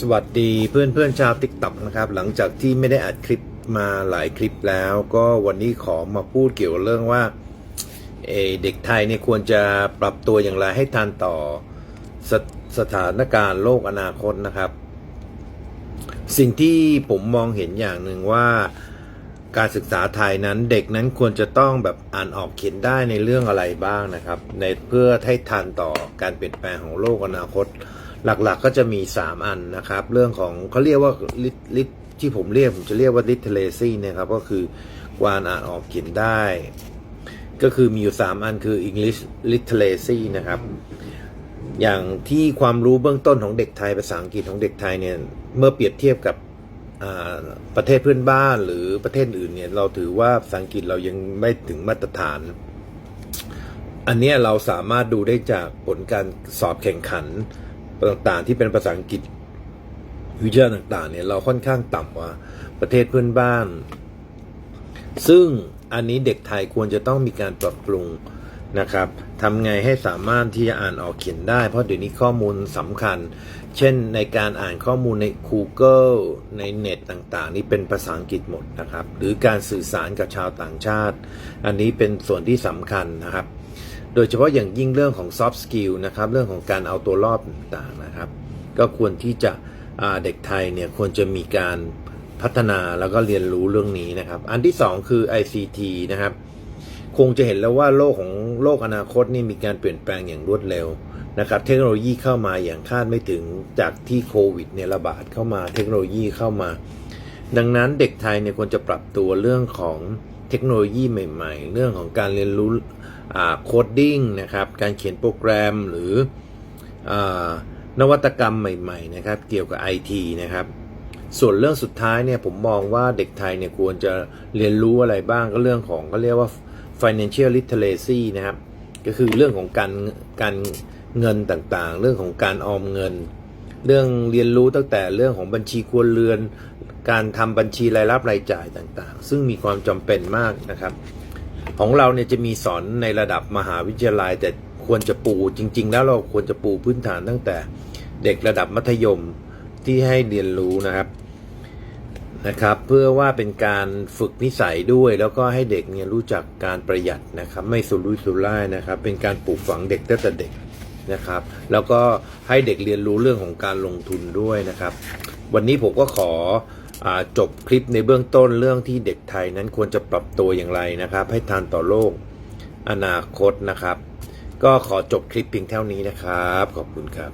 สวัสดีเพื่อนเพื่อนชาวติ๊กต็อกนะครับ หลังจากที่ไม่ได้อัดคลิปมาหลายคลิปแล้ว ก็วันนี้ขอมาพูดเกี่ยวเรื่องว่าเเด็กไทยเนี่ยควรจะปรับตัวอย่างไรให้ทันต่อสสถานการณ์โลกอนาคตนะครับ สิ่งที่ผมมองเห็นอย่างหนึ่งว่าการศึกษาไทยนั้นเด็กนั้นควรจะต้องแบบอ่านออกเขียนได้ในเรื่องอะไรบ้างนะครับ ในเพื่อให้ทันต่อการเปลี่ยนแปลงของโลกอนาคต หลักๆก็จะมี 3 อันนะครับ เรื่องของเขาเรียกว่าลิลิที่ผมเรียกผมจะเรียกว่า literacy นะครับ ก็คือการอ่านออกเขียนได้ ก็คือมีอยู่ 3 อันคือ English literacy นะครับ อย่างที่ความรู้เบื้องต้นของเด็กไทยภาษาอังกฤษของเด็กไทยเนี่ยเมื่อเปรียบเทียบกับประเทศเพื่อนบ้านหรือประเทศอื่นเนี่ยเราถือว่าภาษาอังกฤษเรายังไม่ถึงมาตรฐาน อันนี้เราสามารถดูได้จากผลการสอบแข่งขัน ต่างๆ ที่เป็นภาษาอังกฤษวิชาต่างๆเนี่ยเราค่อนข้างต่ำกว่าประเทศเพื่อนบ้าน ซึ่งอันนี้เด็กไทยควรจะต้องมีการปรับปรุงนะครับทำไงให้สามารถที่จะอ่านออกเขียนได้ เพราะเดี๋ยวนี้ข้อมูลสำคัญ เช่นในการอ่านข้อมูลใน Google ในเน็ตต่างๆ นี่เป็นภาษาอังกฤษหมดนะครับ หรือการสื่อสารกับชาวต่างชาติ อันนี้เป็นส่วนที่สำคัญนะครับ โดยเฉพาะอย่างยิ่งเรื่องของ soft skill นะครับ เรื่องของการเอาตัวรอดต่างๆนะครับ ก็ควรที่จะเด็กไทยเนี่ยควรจะมีการพัฒนาแล้วก็เรียนรู้เรื่องนี้นะครับ อันที่สองคือ ICT นะครับ คงจะเห็นแล้วว่าโลกของโลกอนาคตนี่มีการเปลี่ยนแปลงอย่างรวดเร็วนะครับ เทคโนโลยีเข้ามาอย่างคาดไม่ถึงจากที่โควิดเนี่ยระบาดเข้ามา เทคโนโลยีเข้ามา ดังนั้นเด็กไทยเนี่ยควรจะปรับตัวเรื่องของเทคโนโลยีใหม่ ๆ เรื่องของการเรียนรู้ โคดดิ้งนะครับ การเขียนโปรแกรมหรืออนวัตกรรมใหม่ๆนะครับ เกี่ยวกับ IT นะครับ ส่วนเรื่องสุดท้ายเนี่ยผมมองว่าเด็กไทยเนี่ยควรจะเรียนรู้อะไรบ้างก็เรื่องของก็เรียกว่า financial literacy นะครับ ก็คือเรื่องของการการเงินต่างๆ เรื่องของการออมเงิน เรื่องเรียนรู้ตั้งแต่เรื่องของบัญชีครัวเรือน การทำบัญชีรายรับรายจ่ายต่างๆ ซึ่งมีความจำเป็นมากนะครับ ของเราเนี่ยจะมีสอนในระดับมหาวิทยาลัย แต่ควรจะปูจริง ๆ แล้วเราควรจะปูพื้นฐานตั้งแต่เด็กระดับมัธยมที่ให้เรียนรู้นะครับนะครับ เพื่อว่าเป็นการฝึกนิสัยด้วย แล้วก็ให้เด็กเนี่ยรู้จักการประหยัดนะครับ ไม่สุรุ่ยสุร่ายนะครับ เป็นการปลูกฝังเด็กตั้งแต่เด็กนะครับ แล้วก็ให้เด็กเรียนรู้เรื่องของการลงทุนด้วยนะครับ วันนี้ผมก็ขอ จบคลิปในเบื้องต้นเรื่องที่เด็กไทยนั้นควรจะปรับตัวอย่างไรนะครับ ให้ทันต่อโลกอนาคตนะครับ ก็ขอจบคลิปเพียงเท่านี้นะครับ ขอบคุณครับ